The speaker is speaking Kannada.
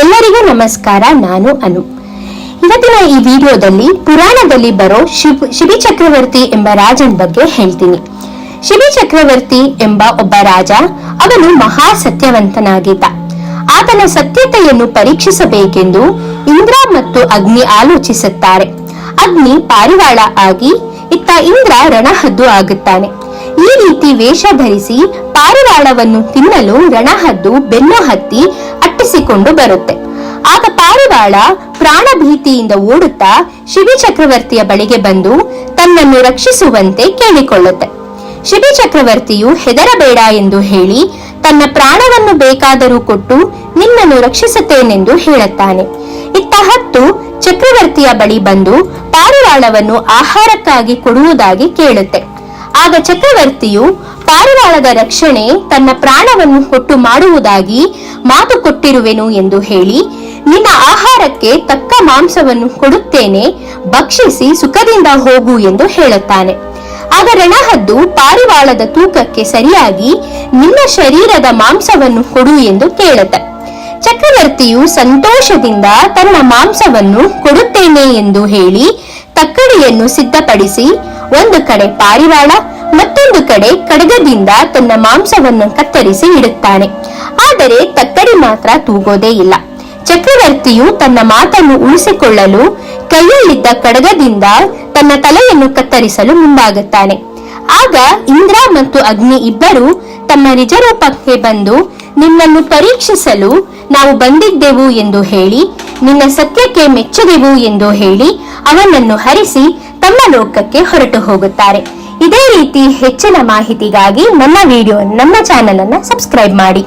ಎಲ್ಲರಿಗೂ ನಮಸ್ಕಾರ, ನಾನು ಅನು. ಇವತ್ತಿನ ಈ ವಿಡಿಯೋದಲ್ಲಿ ಪುರಾಣದಲ್ಲಿ ಬರೋ ಶಿವ್ ಶಿಬಿ ಚಕ್ರವರ್ತಿ ಎಂಬ ರಾಜನ ಬಗ್ಗೆ ಹೇಳ್ತೀನಿ. ಶಿಬಿ ಚಕ್ರವರ್ತಿ ಎಂಬ ಒಬ್ಬ ರಾಜ, ಅವನು ಮಹಾ ಸತ್ಯವಂತನಾಗಿದ್ದ ಆತನ ಸತ್ಯತೆಯನ್ನು ಪರೀಕ್ಷಿಸಬೇಕೆಂದು ಇಂದ್ರ ಮತ್ತು ಅಗ್ನಿ ಆಲೋಚಿಸುತ್ತಾರೆ. ಅಗ್ನಿ ಪಾರಿವಾಳ ಆಗಿ ಇತ್ತ ಇಂದ್ರ ರಣಹದ್ದು ಆಗುತ್ತಾನೆ. ಈ ರೀತಿ ವೇಷ ಧರಿಸಿ ಪಾರಿವಾಳವನ್ನು ತಿನ್ನಲು ರಣಹದ್ದು ಬೆನ್ನು ಹತ್ತಿ ಅಟ್ಟಿಸಿಕೊಂಡು ಬರುತ್ತೆ. ಆಗ ಪಾರಿವಾಳ ಪ್ರಾಣ ಭೀತಿಯಿಂದ ಓಡುತ್ತಾ ಶಿಬಿ ಚಕ್ರವರ್ತಿಯ ಬಳಿಗೆ ಬಂದು ತನ್ನನ್ನು ರಕ್ಷಿಸುವಂತೆ ಕೇಳಿಕೊಳ್ಳುತ್ತೆ. ಶಿಬಿ ಚಕ್ರವರ್ತಿಯು ಹೆದರಬೇಡ ಎಂದು ಹೇಳಿ ತನ್ನ ಪ್ರಾಣವನ್ನು ಬೇಕಾದರೂ ಕೊಟ್ಟು ನಿನ್ನನ್ನು ರಕ್ಷಿಸುತ್ತೇನೆಂದು ಹೇಳುತ್ತಾನೆ. ಇತ್ತ ಹತ್ತು ಚಕ್ರವರ್ತಿಯ ಬಳಿ ಬಂದು ಪಾರಿವಾಳವನ್ನು ಆಹಾರಕ್ಕಾಗಿ ಕೊಡುವುದಾಗಿ ಕೇಳುತ್ತೆ. ಆಗ ಚಕ್ರವರ್ತಿಯು ಪಾರಿವಾಳದ ರಕ್ಷಣೆ ತನ್ನ ಪ್ರಾಣವನ್ನು ಕೊಟ್ಟು ಮಾಡುವುದಾಗಿ ಮಾತು ಕೊಟ್ಟಿರುವೆನು ಎಂದು ಹೇಳಿ, ನಿನ್ನ ಆಹಾರಕ್ಕೆ ತಕ್ಕ ಮಾಂಸವನ್ನು ಕೊಡುತ್ತೇನೆ, ಭಕ್ಷಿಸಿ ಸುಖದಿಂದ ಹೋಗು ಎಂದು ಹೇಳುತ್ತಾನೆ. ಆಗ ರಣಹದ್ದು ಪಾರಿವಾಳದ ತೂಕಕ್ಕೆ ಸರಿಯಾಗಿ ನಿನ್ನ ಶರೀರದ ಮಾಂಸವನ್ನು ಕೊಡು ಎಂದು ಕೇಳುತ್ತೆ. ಚಕ್ರವರ್ತಿಯು ಸಂತೋಷದಿಂದ ತನ್ನ ಮಾಂಸವನ್ನು ಕೊಡುತ್ತೇನೆ ಎಂದು ಹೇಳಿ, ತಕ್ಕಡಿಯನ್ನು ಸಿದ್ಧಪಡಿಸಿ ಒಂದು ಕಡೆ ಪಾರಿವಾಳ ಮತ್ತೊಂದು ಕಡೆ ಕಡಗದಿಂದ ತನ್ನ ಮಾಂಸವನ್ನು ಕತ್ತರಿಸಿ ಇಡುತ್ತಾನೆ. ಆದರೆ ತಕ್ಕಡಿ ಮಾತ್ರ ತೂಗೋದೇ ಇಲ್ಲ. ಚಕ್ರವರ್ತಿಯು ತನ್ನ ಮಾತನ್ನು ಉಳಿಸಿಕೊಳ್ಳಲು ಕೈಯಲ್ಲಿದ್ದ ಕಡಗದಿಂದ ತನ್ನ ತಲೆಯನ್ನು ಕತ್ತರಿಸಲು ಮುಂದಾಗುತ್ತಾನೆ. ಆಗ ಇಂದ್ರ ಮತ್ತು ಅಗ್ನಿ ಇಬ್ಬರು ತಮ್ಮ ನಿಜರೂಪಕ್ಕೆ ಬಂದು ನಿನ್ನನ್ನು ಪರೀಕ್ಷಿಸಲು ನಾವು ಬಂದಿದ್ದೆವು ಎಂದು ಹೇಳಿ, ನಿನ್ನ ಸತ್ಯಕ್ಕೆ ಮೆಚ್ಚುಗೆವು ಎಂದು ಹೇಳಿ ಅವನನ್ನು ಹರಿಸಿ ತಮ್ಮ ಲೋಕಕ್ಕೆ ಹೊರಟು ಹೋಗುತ್ತಾರೆ. ಇದೇ ರೀತಿ ಹೆಚ್ಚಿನ ಮಾಹಿತಿಗಾಗಿ ನಮ್ಮ ವಿಡಿಯೋ ನಮ್ಮ ಚಾನೆಲ್ ಅನ್ನ ಸಬ್ಸ್ಕ್ರೈಬ್ ಮಾಡಿ.